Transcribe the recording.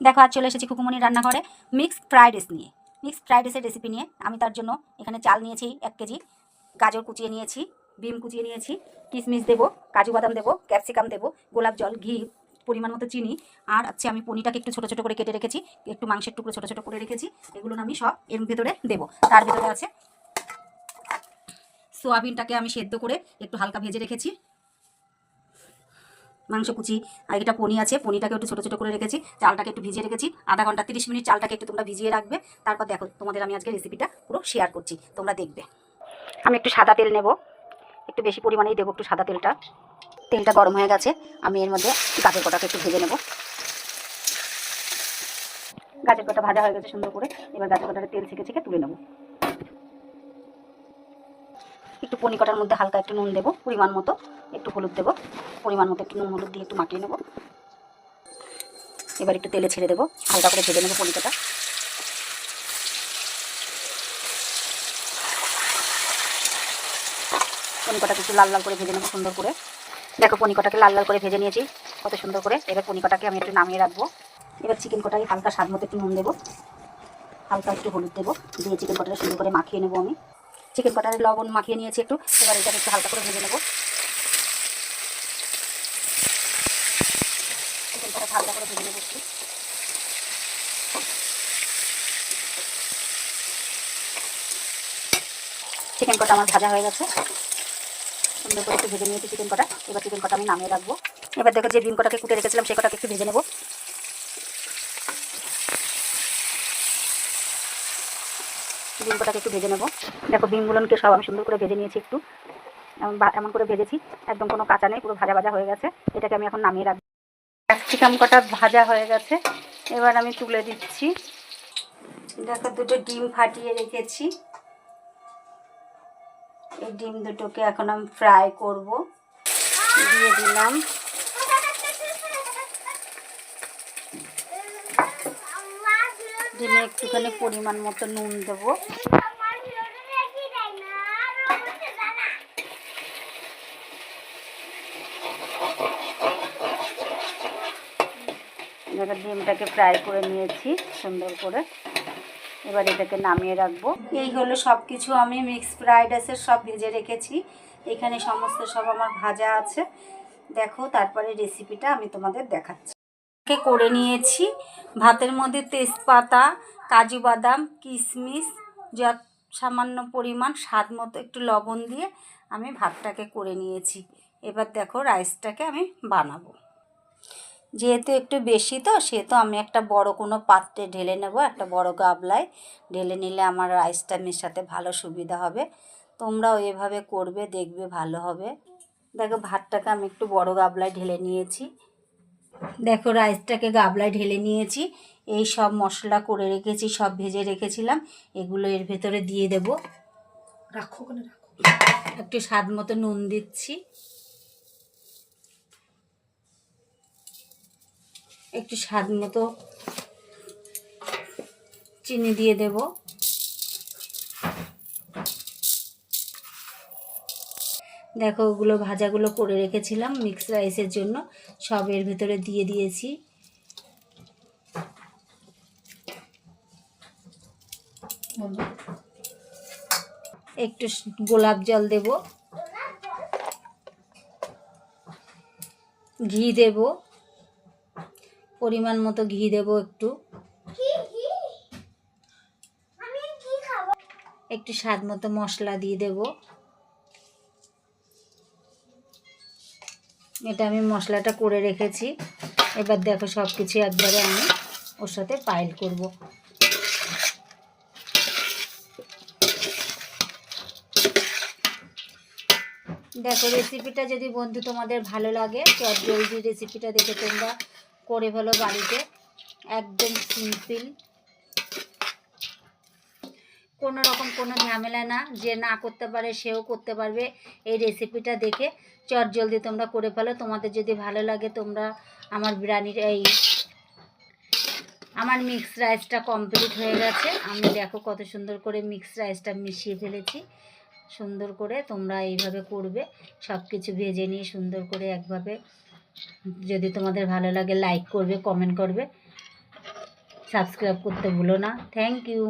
দেখো, আজ চলে এসেছি খুকুমনির রান্নাঘরে মিক্সড ফ্রাইড রাইস নিয়ে। মিক্সড ফ্রাইড রাইসের রেসিপি নিয়ে আমি তার জন্য এখানে চাল নিয়েছি এক কেজি, গাজর কুচিয়ে নিয়েছি, বিম কুচিয়ে নিয়েছি, কিশমিশ দেবো, কাজু বাদাম দেবো ক্যাপসিকাম দেবো, গোলাপ জল, ঘি, পরিমাণ মতো চিনি, আর হচ্ছে আমি পনিরটাকে একটু ছোটো ছোটো করে কেটে রেখেছি, একটু মাংসের টুকরো ছোটো ছোটো করে রেখেছি, এগুলো আমি সব এর ভেতরে দেবো। তার ভেতরে আছে সোয়াবিনটাকে আমি সেদ্ধ করে একটু হালকা ভেজে রেখেছি। মাংস কুচি। আর এটা পনি আছে, পনিটাকে একটু ছোটো ছোটো করে রেখেছি, চালটাকে একটু ভিজিয়ে রেখেছি। আধা ঘণ্টা, তিরিশ মিনিট চালটাকে একটু তোমরা ভিজিয়ে রাখবে। তারপর দেখো, তোমাদের আমি আজকে রেসিপিটা পুরো শেয়ার করছি। তোমরা দেখবে। আমি একটু সাদা তেল নেব। একটু বেশি পরিমাণেই দেবো একটু সাদা তেলটা। তেলটা গরম হয়ে গেছে। আমি এর মধ্যে গাজর কটাকে একটু ভেজে নেব। গাজর কটা ভাজা হয়ে গেছে সুন্দর করে। এবার গাজর কটাকে তেল ছেঁকে ছেঁকে তুলে নেব। একটু পনি কটার মধ্যে হালকা একটু নুন দেবো, পরিমাণ মতো, একটু হলুদ দেবো, পরিমাণ মতো একটু নুন হলুদ দিয়ে একটু মাখিয়ে নেব। এবার একটু তেলে ছেড়ে দেবো, হালকা করে ভেজে নেব পনি কটা। পনি কটাকে একটু লাল লাল করে ভেজে নেব সুন্দর করে। দেখো পনি কটাকে লাল লাল করে ভেজে নিয়েছি, কত সুন্দর করে। এবার পনি কটাকে আমি একটু নামিয়ে রাখব। এবার চিকেন কটাকে হালকা স্বাদ মতো একটু নুন দেবো। হালকা একটু হলুদ দেবো, দিয়ে চিকেন কটাকে সুন্দর করে মাখিয়ে নেব আমি। চিকেন কটারে লবণ মাখিয়ে নিয়েছি একটু। এবার এটাকে একটু হালকা করে ভেজে নেব। চিকেন হালকা করে ভেজে একটু। চিকেন কটা আমার ভাজা হয়ে গেছে। সুন্দর করে একটু ভেজে নিয়েছি চিকেন কটা এবার চিকেন কটা আমি নামিয়ে রাখব। এবার দেখো যে ডিম কটাকে কুটে রেখেছিলাম, সে কটাকে একটু ভেজে নেব। ডিম কটাকে একটু ভেজে নেব। দেখো ডিমগুলোকে সব আমি সুন্দর করে ভেজে নিয়েছি একটু। এমন করে ভেজেছি, একদম কোনো কাঁচা নেই, পুরো ভাজা ভাজা হয়ে গেছে। এটাকে আমি এখন নামিয়ে রাখব। ক্যাপসিকাম কটা ভাজা হয়ে গেছে। এবার আমি তুলে দিচ্ছি। দেখো দুটো ডিম ফাটিয়ে রেখেছি। এই ডিম দুটোকে এখন আমি ফ্রাই করব। দিয়ে দিলাম। ডিমে একটুখানি পরিমাণ মতো নুন দেবো। ডিমটাকে ফ্রাই করে নিয়েছি, সুন্দর করে। এবার এটাকে নামিয়ে রাখব। এই হলো সব কিছু আমি মিক্স ফ্রাইড রাইসের সব ভেজে রেখেছি। এখানে সমস্ত সব আমার ভাজা আছে। দেখো, তারপরে রেসিপিটা আমি তোমাদের দেখাচ্ছি। করে নিয়েছি? ভাতের মধ্যে তেজপাতা, কাজু বাদাম, কিশমিশ যত সামান্য পরিমাণ, স্বাদ মতো একটু লবণ দিয়ে আমি ভাতটাকে করে নিয়েছি। এবার দেখো রাইসটাকে আমি বানাবো। যেহেতু একটু বেশি তো, সেহেতু আমি একটা বড় কোনো পাত্রে ঢেলে নেব, একটা বড় গাবলায় ঢেলে নিলে আমার রাইসটা মেশাতে ভালো সুবিধা হবে। তোমরাও এভাবে করবে, দেখবে ভালো হবে। দেখো ভাতটাকে আমি একটু বড় গাবলায় ঢেলে নিয়েছি। দেখো রাইসটাকে গাবলায় ঢেলে নিয়েছি। এই সব মশলা করে রেখেছি সব ভেজে রেখেছিলাম। এগুলো এর ভেতরে দিয়ে দেব। রাখো রাখো। একটু স্বাদ মতো নুন দিচ্ছি। একটু স্বাদ মতো চিনি দিয়ে দেব। দেখো ওগুলো ভাজাগুলো করে রেখেছিলাম মিক্স রাইসের জন্য। সব এর ভেতরে দিয়ে দিয়েছি। একটু গোলাপ জল দেব। ঘি দেব। পরিমাণ মতো ঘি দেব একটু। একটু স্বাদ মতো মশলা দিয়ে দেব। এটা আমি মশলাটা করে রেখেছি। এবার দেখো সব কিছু একবারে আমি ওর সাথে পাইল করব। দেখো রেসিপিটা যদি বন্ধু তোমাদের ভালো লাগে চট জলদি রেসিপিটা দেখে তোমরা করে ফেলো বাড়িতে। একদম সিম্পল কোনো রকম কোনো ঝামেলা না, যে না করতে পারে সেও করতে পারবে। এই রেসিপিটা দেখে চট জলদি তোমরা করে ফেলো। তোমাদের যদি ভালো লাগে তোমরা আমার বিরিয়ানির এই, আমার মিক্স রাইসটা কমপ্লিট হয়ে গেছে। আমি দেখো কত সুন্দর করে মিক্স রাইসটা মিশিয়ে ফেলেছি। সুন্দর করে তোমরা এইভাবে করবে। সব কিছু ভেজে নিয়ে সুন্দর করে একভাবে যদি তোমাদের ভালো লাগে লাইক করবে কমেন্ট করবে। সাবস্ক্রাইব করতে ভুলো না। Thank you